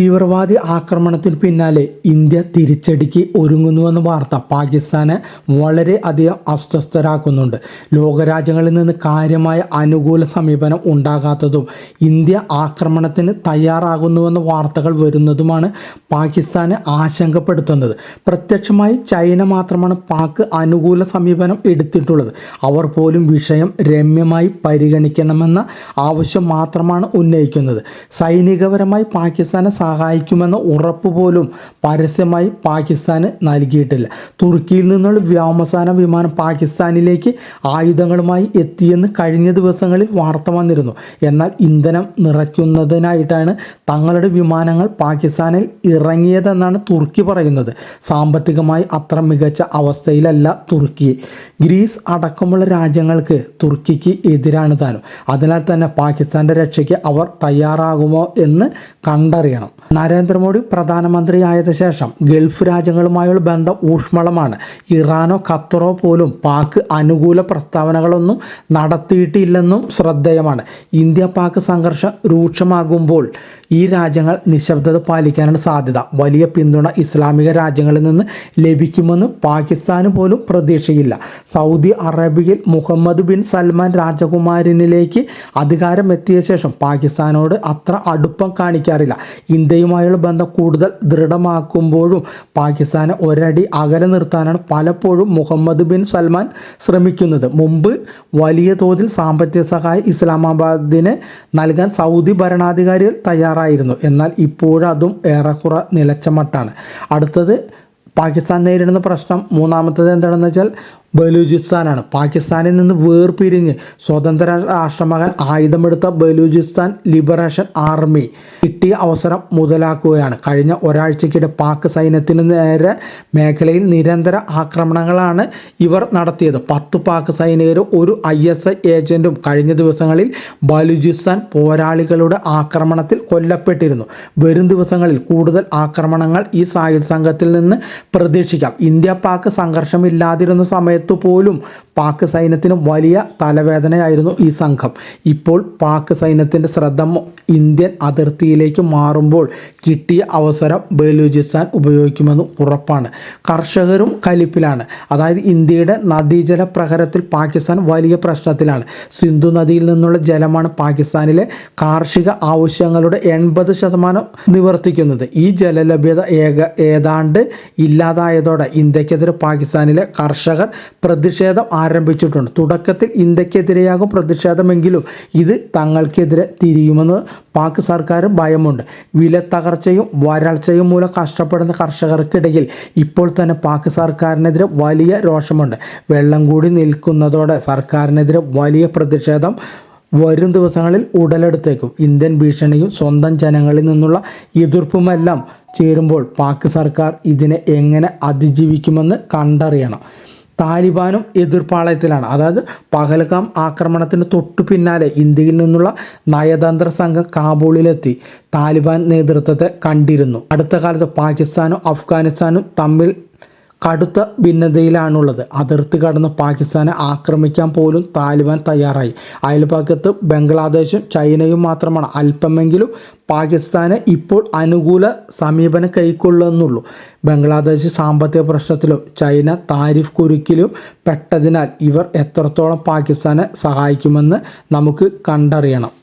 തീവ്രവാദി ആക്രമണത്തിന് പിന്നാലെ ഇന്ത്യ തിരിച്ചടിക്ക് ഒരുങ്ങുന്നുവെന്ന വാർത്ത പാകിസ്ഥാനെ വളരെ അധികം അസ്വസ്ഥരാക്കുന്നുണ്ട്. ലോകരാജ്യങ്ങളിൽ നിന്ന് കാര്യമായ അനുകൂല സമീപനം ഉണ്ടാകാത്തതും ഇന്ത്യ ആക്രമണത്തിന് തയ്യാറാകുന്നുവെന്ന വാർത്തകൾ വരുന്നതുമാണ് പാകിസ്ഥാനെ ആശങ്കപ്പെടുത്തുന്നത്. പ്രത്യക്ഷമായി ചൈന മാത്രമാണ് പാക് അനുകൂല സമീപനം എടുത്തിട്ടുള്ളത്. അവർ പോലും വിഷയം രമ്യമായി പരിഗണിക്കണമെന്ന ആവശ്യം മാത്രമാണ് ഉന്നയിക്കുന്നത്. സൈനികപരമായി പാകിസ്ഥാനെ സഹായിക്കുമെന്ന ഉറപ്പ് പോലും പരസ്യമായി പാകിസ്ഥാന് നൽകിയിട്ടില്ല. തുർക്കിയിൽ നിന്നുള്ള വ്യോമസേന വിമാനം പാകിസ്ഥാനിലേക്ക് ആയുധങ്ങളുമായി എത്തിയെന്ന് കഴിഞ്ഞ ദിവസങ്ങളിൽ വാർത്ത വന്നിരുന്നു. എന്നാൽ ഇന്ധനം നിറയ്ക്കുന്നതിനായിട്ടാണ് തങ്ങളുടെ വിമാനങ്ങൾ പാകിസ്ഥാനിൽ ഇറങ്ങിയതെന്നാണ് തുർക്കി പറയുന്നത്. സാമ്പത്തികമായി അത്ര മികച്ച അവസ്ഥയിലല്ല തുർക്കി. ഗ്രീസ് അടക്കമുള്ള രാജ്യങ്ങൾക്ക് തുർക്കിക്ക് എതിരാണ് താനും. അതിനാൽ തന്നെ പാകിസ്ഥാന്റെ രക്ഷയ്ക്ക് അവർ തയ്യാറാകുമോ എന്ന് കണ്ടറിയണം. നരേന്ദ്രമോദി പ്രധാനമന്ത്രിയായത് ശേഷം ഗൾഫ് രാജ്യങ്ങളുമായുള്ള ബന്ധം ഊഷ്മളമാണ്. ഇറാനോ ഖത്തറോ പോലും പാക് അനുകൂല പ്രസ്താവനകളൊന്നും നടത്തിയിട്ടില്ലെന്നും ശ്രദ്ധേയമാണ്. ഇന്ത്യ പാക് സംഘർഷം രൂക്ഷമാകുമ്പോൾ ഈ രാജ്യങ്ങൾ നിശബ്ദത പാലിക്കാനാണ് സാധ്യത. വലിയ പിന്തുണ ഇസ്ലാമിക രാജ്യങ്ങളിൽ നിന്ന് ലഭിക്കുമെന്ന് പാകിസ്ഥാന് പോലും പ്രതീക്ഷയില്ല. സൗദി അറേബ്യയിൽ മുഹമ്മദ് ബിൻ സൽമാൻ രാജകുമാരനിലേക്ക് അധികാരം എത്തിയ ശേഷം പാകിസ്ഥാനോട് അത്ര അടുപ്പം കാണിക്കാറില്ല. ഇന്ത്യയുമായുള്ള ബന്ധം കൂടുതൽ ദൃഢമാക്കുമ്പോഴും പാകിസ്ഥാനെ ഒരടി അകലെ നിർത്താനാണ് പലപ്പോഴും മുഹമ്മദ് ബിൻ സൽമാൻ ശ്രമിക്കുന്നത്. മുമ്പ് വലിയ തോതിൽ സാമ്പത്തിക സഹായം ഇസ്ലാമാബാദിന് നൽകാൻ സൗദി ഭരണാധികാരികൾ തയ്യാറായിരുന്നു എന്നാൽ ഇപ്പോഴതും ഏറെക്കുറെ നിലച്ച മട്ടാണ് അടുത്തത് പാകിസ്ഥാൻ നേരിടുന്ന പ്രശ്നം. മൂന്നാമത്തത് എന്താണെന്ന് വെച്ചാൽ ബലൂചിസ്ഥാനാണ്. പാകിസ്ഥാനിൽ നിന്ന് വേർപിരിഞ്ഞ് സ്വതന്ത്ര രാഷ്ട്രമകൻ ആയുധമെടുത്ത ബലൂചിസ്ഥാൻ ലിബറേഷൻ ആർമി കിട്ടിയ അവസരം മുതലാക്കുകയാണ്. കഴിഞ്ഞ ഒരാഴ്ചക്കിടെ പാക് സൈന്യത്തിന് നേരെ മേഖലയിൽ നിരന്തര ആക്രമണങ്ങളാണ് ഇവർ നടത്തിയത്. പത്ത് പാക് സൈനികരും ഒരു ഐ എസ് ഐ ഏജന്റും കഴിഞ്ഞ ദിവസങ്ങളിൽ ബലൂചിസ്ഥാൻ പോരാളികളുടെ ആക്രമണത്തിൽ കൊല്ലപ്പെട്ടിരുന്നു. വരും ദിവസങ്ങളിൽ കൂടുതൽ ആക്രമണങ്ങൾ ഈ സായുധ സംഘത്തിൽ നിന്ന് പ്രതീക്ഷിക്കാം. ഇന്ത്യ പാക് സംഘർഷമില്ലാതിരുന്ന സമയത്ത് പോലും പാക് സൈന്യത്തിന് വലിയ തലവേദനയായിരുന്നു ഈ സംഘം. ഇപ്പോൾ പാക് സൈന്യത്തിന്റെ ശ്രദ്ധ ഇന്ത്യൻ അതിർത്തിയിലേക്ക് മാറുമ്പോൾ കിട്ടിയ അവസരം ബലൂചിസ്ഥാൻ ഉപയോഗിക്കുമെന്ന് ഉറപ്പാണ്. കർഷകരും കലിപ്പിലാണ്. അതായത് ഇന്ത്യയുടെ നദീജല പ്രഹരത്തിൽ പാകിസ്ഥാൻ വലിയ പ്രശ്നത്തിലാണ്. സിന്ധു നദിയിൽ നിന്നുള്ള ജലമാണ് പാകിസ്ഥാനിലെ കാർഷിക ആവശ്യങ്ങളുടെ എൺപത് ശതമാനം നിവർത്തിക്കുന്നത്. ഈ ജലലഭ്യത ഏക ഏതാണ്ട് ഇല്ലാതായതോടെ ഇന്ത്യക്കെതിരെ പാകിസ്ഥാനിലെ കർഷകർ പ്രതിഷേധം ആരംഭിച്ചിട്ടുണ്ട്. തുടക്കത്തിൽ ഇന്ത്യക്കെതിരെയാകും പ്രതിഷേധമെങ്കിലും ഇത് തങ്ങൾക്കെതിരെ തിരിയുമെന്ന് പാക് സർക്കാർ ഭയമുണ്ട്. വില തകർച്ചയും വരൾച്ചയും മൂലം കഷ്ടപ്പെടുന്ന കർഷകർക്കിടയിൽ ഇപ്പോൾ തന്നെ പാക് സർക്കാരിനെതിരെ വലിയ രോഷമുണ്ട്. വെള്ളം കൂടി നിൽക്കുന്നതോടെ സർക്കാരിനെതിരെ വലിയ പ്രതിഷേധം വരും ദിവസങ്ങളിൽ ഉടലെടുത്തേക്കും. ഇന്ത്യൻ ഭീഷണിയും സ്വന്തം ജനങ്ങളിൽ നിന്നുള്ള എതിർപ്പുമെല്ലാം ചേരുമ്പോൾ പാക് സർക്കാർ ഇതിനെ എങ്ങനെ അതിജീവിക്കുമെന്ന് കണ്ടറിയണം. താലിബാനും എതിർപ്പാളയത്തിലാണ്. അതായത് പഹൽഗാം ആക്രമണത്തിന് തൊട്ടു പിന്നാലെ ഇന്ത്യയിൽ നിന്നുള്ള നയതന്ത്ര സംഘം കാബൂളിലെത്തി താലിബാൻ നേതൃത്വത്തെ കണ്ടിരുന്നു. അടുത്ത കാലത്ത് പാകിസ്ഥാനും അഫ്ഗാനിസ്ഥാനും തമ്മിൽ കടുത്ത ഭിന്നതയിലാണുള്ളത്. അതിർത്തി കടന്ന് പാകിസ്ഥാനെ ആക്രമിക്കാൻ പോലും താലിബാൻ തയ്യാറായി. അയൽപക്കത്ത് ബംഗ്ലാദേശും ചൈനയും മാത്രമാണ്. അല്പമെങ്കിലും പാകിസ്ഥാന് ഇപ്പോൾ അനുകൂല സമീപനം കൈക്കൊള്ളുന്നുള്ളൂ. ബംഗ്ലാദേശ് സാമ്പത്തിക പ്രശ്നത്തിലും ചൈന താരിഫ് കുരുക്കിലും പെട്ടതിനാൽ ഇവർ എത്രത്തോളം പാകിസ്ഥാനെ സഹായിക്കുമെന്ന് നമുക്ക് കണ്ടറിയണം.